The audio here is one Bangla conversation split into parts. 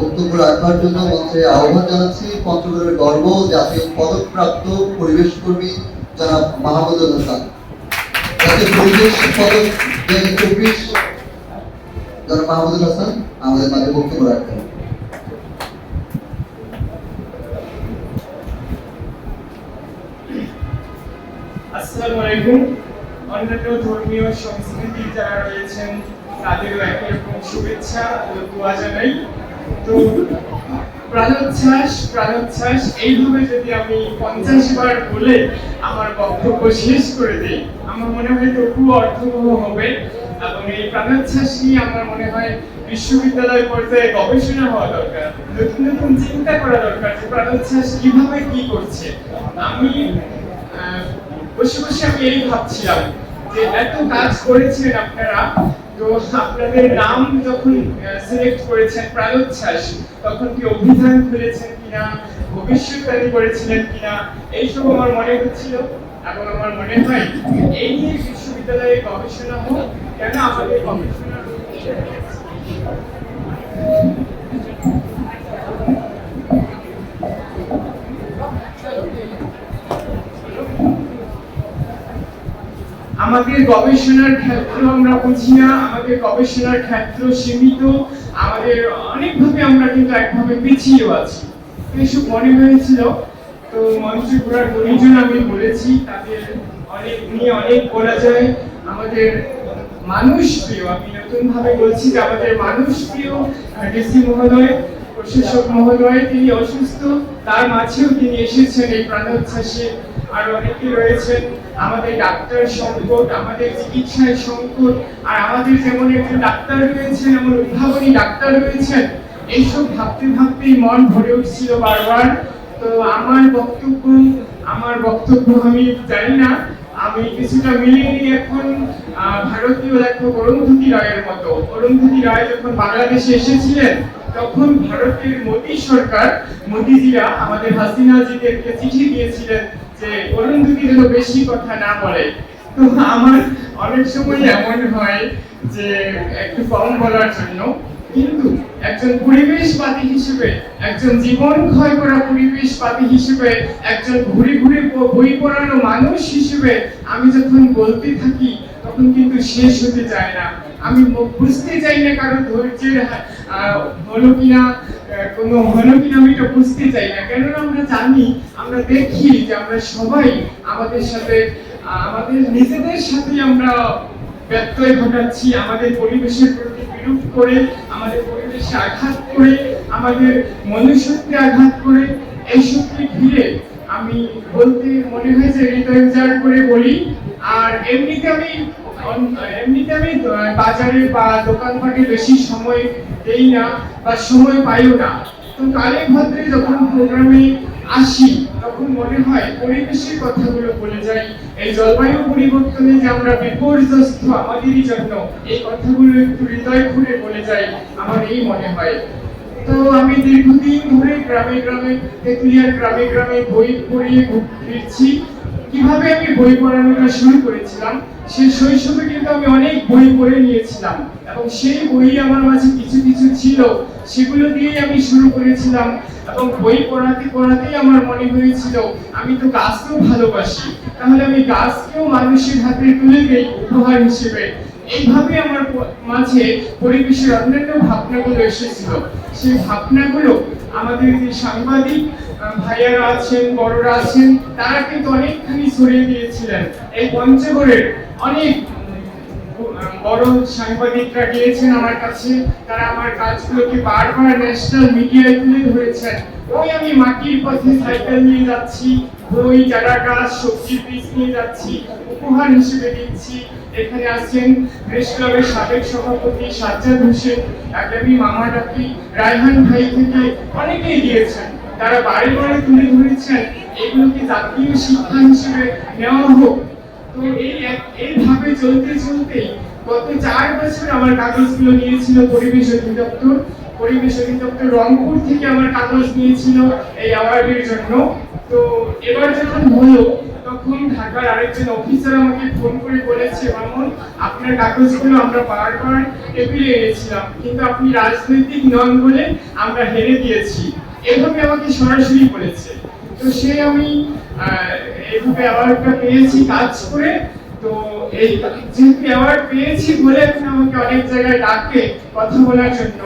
বক্তব্য রাখবার জন্য মঞ্চে আহ্বান জানাচ্ছি পঞ্চগড়ের গর্ব জাতীয় পদকপ্রাপ্ত পরিবেশ কর্মী জনাব মাহমুদুল হাসান। পরিবেশ পদক জনাব মাহমুদুল হাসান, আমাদের মাঝে বক্তব্য রাখবেন। আসসালামু আলাইকুম। অন্যান্য ধর্মীয় সংস্কৃতি যারা রয়েছেন, তাদেরও একই রকম শুভেচ্ছা ও দোয়া জানাই। তো প্রাণোচ্ছ্বাস প্রাণোচ্ছ্বাস, এইভাবে যদি আমি পঞ্চাশ বার বলে আমার বক্তব্য শেষ করে দিই, আমার মনে হয় তবুও অর্থবহ হবে। এবং এই প্রাণোচ্ছ্বাস নিয়ে আমার মনে হয় বিশ্ববিদ্যালয় পর্যায়ে গবেষণা হওয়া দরকার, নতুন নতুন চিন্তা করা দরকার যে প্রাণোচ্ছ্বাস কীভাবে কি করছে। আমি বসে বসে আমি এই ভাবছিলাম যে এত কাজ করেছেন আপনারা তো আপনাদের নাম যখন সিলেক্ট করেছেন প্রায়োচ্ছ্বাস তখন কি অভিধান খুলেছেন কিনা, ভবিষ্যৎবাণী করেছিলেন কিনা এইসব আমার মনে হচ্ছিল এবং আমার মনে হয় এই নিয়ে বিশ্ববিদ্যালয়ে গবেষণা হোক, কেন আমাদের গবেষণা আমাদের গবেষণার ক্ষেত্র আমরা বুঝি না, আমাদের গবেষণার ক্ষেত্র সীমিত, আমাদের অনেকভাবে আমরা কিন্তু একভাবে পিছিয়েও আছি। এসব মনে হয়েছিল, তো মঞ্চে ঘোরার গুণীজন আমি বলেছি, তাদের অনেক নিয়ে অনেক বলা যায়। আমাদের মানুষ প্রিয়, আমি নতুন ভাবে বলছি যে আমাদের মানুষ প্রিয় ডিসি মহোদয় প্রশাসক মহোদয়, তিনি অসুস্থ, তার মাঝেও তিনি এসেছেন, এই প্রাণোচ্ছ্বাসে আর অনেকে রয়েছেন। আমাদের ডাক্তার সংকট, আমাদের চিকিৎসায় সংকট, আর আমাদের যেমন একজন ডাক্তার রয়েছেন, এমন উদ্ভাবনী ডাক্তার রয়েছেন, এইসব ভাবতে ভাবতেই মন ভরে উঠছিল বারবার। তো আমার বক্তব্য আমার বক্তব্য আমি জানি না, আমি কিছুটা মিলিয়ে এখন ভারতীয় লেখক অরুন্ধতী রায়ের মতো। অরুন্ধতী রায় যখন বাংলাদেশে এসেছিলেন তখন ভারতের মোদী সরকার, মোদীজিরা আমাদের হাসিনাজিদেরকে চিঠি দিয়েছিলেন যে অরুন্ধতী যেন বেশি কথা না বলে। তো আমার অনেক সময় এমন হয় যে একটু কম বলার জন্য, কিন্তু একজন পরিবেশবাদী হিসেবে, একজন জীবন ক্ষয় করা পরিবেশবাদী হিসেবে, একজন ঘুরে ঘুরে বই পড়ানো মানুষ হিসেবে আমি যখন বলতে থাকি তখন কিন্তু শেষ হতে চায় না। আমি বুঝতে চাই না কারও ধৈর্যের হলো কিনা কোনো হলো কিনা, আমি এটা বুঝতে চাই না। কেননা আমরা জানি, আমরা দেখি যে আমরা সবাই আমাদের সাথে আমাদের নিজেদের সাথে আমরা ব্যত্যয় ঘটাচ্ছি, আমাদের পরিবেশের প্রতি বিরূপ করে, আমাদের পরিবেশে আঘাত করে, আমাদের মনুষ্যত্বে আঘাত করে। এইসবকে ঘিরে আমি বলতে মনে হয় যে হৃদয় উজাড় করে বলি। আর এমনিতে আমি এমনিতে আমি বাজারে বা দোকানপাটে বেশি সময় দেই না বা সময় পাইও না। তো কালে ভদ্রে যখন প্রোগ্রামে আসি, তখন মনে হয় পরিবেশের কথাগুলো বলে যাই। এই জলবায়ু পরিবর্তনে যে আমরা বিপর্যস্ত আমাদেরই জন্য এই কথাগুলো একটু হৃদয় খুলে বলে যাই, আমার এই মনে হয়। তো আমি দীর্ঘদিন ধরে গ্রামে গ্রামে, তেতুলিয়ার গ্রামে গ্রামে বই পড়িয়ে ফিরছি কীভাবে আমি বই পড়ানোটা শুরু করেছিলাম, সেই শৈশবে কিন্তু আমি অনেক বই পড়ে নিয়েছিলাম। এবং সেই বই আমার মাঝে কিছু কিছু ছিল, সেগুলো দিয়েই আমি শুরু করেছিলাম। এবং বই পড়াতে পড়াতেই আমার মনে হয়েছিল, আমি তো গাছকেও ভালোবাসি। তাহলে আমি গাছকেও মানুষের হাতে তুলে দেই উপহার হিসেবে। এইভাবে আমার মাঝে পরিবেশের অন্যান্য ভাবনাগুলো এসেছিল। সেই ভাবনাগুলো আমাদের যে সাংবাদিক ভাইয়ারা আছেন, বড়রা আছেন, তারা কিন্তু অনেকখানি ছড়িয়ে দিয়েছিলেন। এই পঞ্চগড়ের অনেক বড় সাংবাদিকরা গিয়েছেন আমার কাছে। তারা আমার কাজগুলোকে বারবার ন্যাশনাল মিডিয়ায় তুলে ধরেছেন। ওই আমি মাটির পথে সাইকেল নিয়ে যাচ্ছি, বই চারা গাছ সবজির বীজ নিয়ে যাচ্ছি, উপহার হিসেবে দিচ্ছি। এখানে আছেন প্রেস ক্লাবের সাবেক সভাপতি সাজ্জাদ হোসেন, একাডেমি মামা ডাকি রায়হান ভাই থেকে অনেকেই দিয়েছেন তারা বাড়ি বাড়ি তুলে ধরেছেন, এগুলোকে জাতীয় শিক্ষা হিসেবে নেওয়া হোক। তো এই এইভাবে চলতে চলতে গত চার বছর আমার কাগজগুলো নিয়েছিল পরিবেশ অধিদপ্তর। পরিবেশ অধিদপ্তর রংপুর থেকে আমার কাগজ নিয়েছিল এই অ্যাওয়ার্ডের জন্য। তো এবার যখন হলো তখন ঢাকার আরেকজন অফিসার আমাকে ফোন করে বলেছে, মামুন, আপনার কাগজগুলো আমরা বারবার টেবিলে এনেছিলাম, কিন্তু আপনি রাজনৈতিক নন বলে আমরা হেরে দিয়েছি এভাবে আমাকে সরাসরি বলেছে। তো সে আমি এইভাবে অ্যাওয়ার্ডটা পেয়েছি কাজ করে। তো এই যেহেতু অ্যাওয়ার্ড পেয়েছি বলে এখন আমাকে অনেক জায়গায় ডাকে কথা বলার জন্য,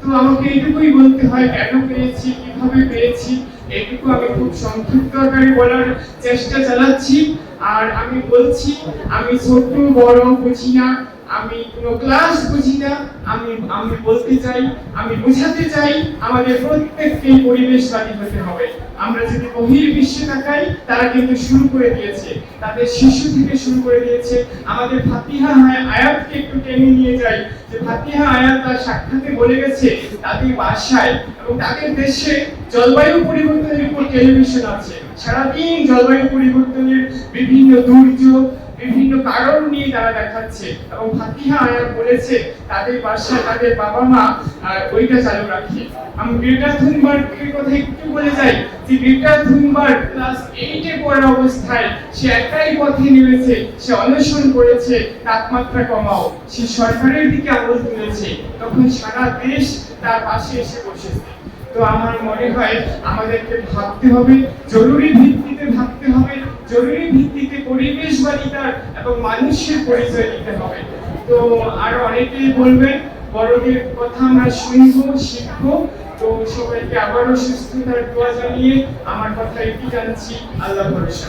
তো আমাকে এইটুকুই বলতে হয়, কেন পেয়েছি, কীভাবে পেয়েছি এইটুকু আমি খুব সংক্ষিপ্ত করে বলার চেষ্টা চালাচ্ছি। আর আমি বলছি, আমি ছোট বড় বুঝি না, আমি কোনো ক্লাস বুঝি না, আমি আমি বলতে চাই, আমি বোঝাতে চাই, আমাদের প্রত্যেককেই পরিবেশবাদী হতে হবে। আমরা যদি বহির বিশ্বে তাকাই, তারা কিন্তু শুরু করে দিয়েছে। তাদের শিশু থেকে শুরু করে দিয়েছে। আমাদের ফাতিহা আয়া- আয়াতকে একটু টেনে নিয়ে যাই। যে ফাতিহা আয়াত তার সাক্ষাতে বলে গেছে, তাদের বাসায় এবং তাদের দেশে জলবায়ু পরিবর্তনের উপর টেলিভিশন আছে। সারাদিন জলবায়ু পরিবর্তনের বিভিন্ন দুর্যোগ, বিভিন্ন কারণ নিয়ে তারা দেখাচ্ছে এবং ফাতিহা আয়াত বলেছে, তাদের তাদের বাবা মা ওইটা চালু রাখে। আমি কথা একটু বলে যাই, যে ক্লাস পড়ার অবস্থায় সে একাই পথে নেমেছে, সে অনশন করেছে, তাপমাত্রা কমাও। সে সরকারের দিকে আঙুল তুলেছে, তখন সারা দেশ তার পাশে এসে বসেছে। তো আমার মনে হয় আমাদেরকে ভাবতে হবে, জরুরি ভিত্তিতে ভাবতে হবে, জরুরি ভিত্তিতে পরিবেশবাদিতার এবং মানুষের পরিচয় দিতে হবে। তো আরও অনেকেই বলবেন, বড়দের কথা আমরা শুনব, শিখব। তো সবাইকে আবারও সুস্থতার দোয়া জানিয়ে আমার কথা এটি জানছি আল্লাহ ভরসা।